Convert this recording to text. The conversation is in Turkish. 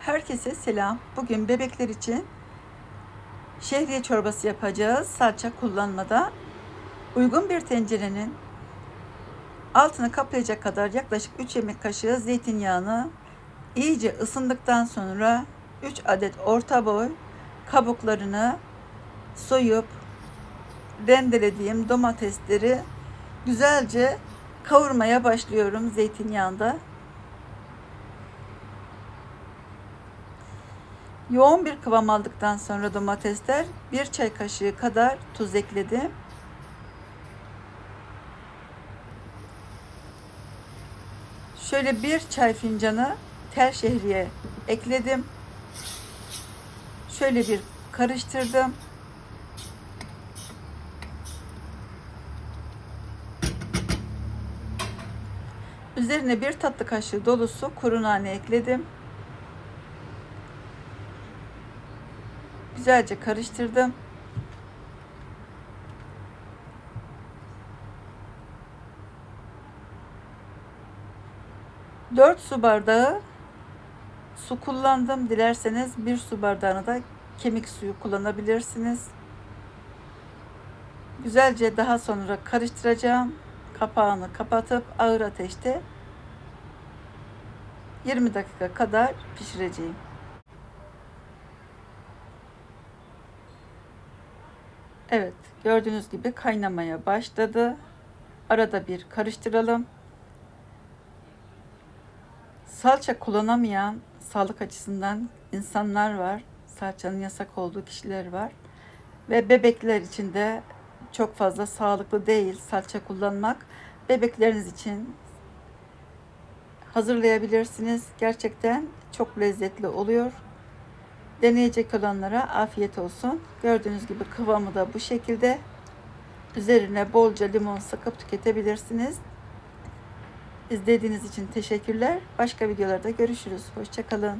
Herkese selam. Bugün bebekler için şehriye çorbası yapacağız. Salça kullanmadan. Uygun bir tencerenin altını kaplayacak kadar yaklaşık 3 yemek kaşığı zeytinyağını iyice ısındıktan sonra 3 adet orta boy kabuklarını soyup rendelediğim domatesleri güzelce kavurmaya başlıyorum zeytinyağında. Yoğun bir kıvam aldıktan sonra domatesler bir çay kaşığı kadar tuz ekledim. Şöyle bir çay fincanı tel şehriye ekledim. Şöyle bir karıştırdım. Üzerine bir tatlı kaşığı dolusu kuru nane ekledim. Güzelce karıştırdım. Dört su bardağı su kullandım. Dilerseniz bir su bardağını da kemik suyu kullanabilirsiniz. Güzelce daha sonra karıştıracağım. Kapağını kapatıp ağır ateşte 20 dakika kadar pişireceğim. Evet, gördüğünüz gibi kaynamaya başladı. Arada bir karıştıralım. Salça kullanamayan sağlık açısından insanlar var. Salçanın yasak olduğu kişiler var. Ve bebekler için de çok fazla sağlıklı değil salça kullanmak. Bebekleriniz için hazırlayabilirsiniz. Gerçekten çok lezzetli oluyor. Deneyecek olanlara afiyet olsun. Gördüğünüz gibi kıvamı da bu şekilde. Üzerine bolca limon sıkıp tüketebilirsiniz. İzlediğiniz için teşekkürler. Başka videolarda görüşürüz. Hoşçakalın.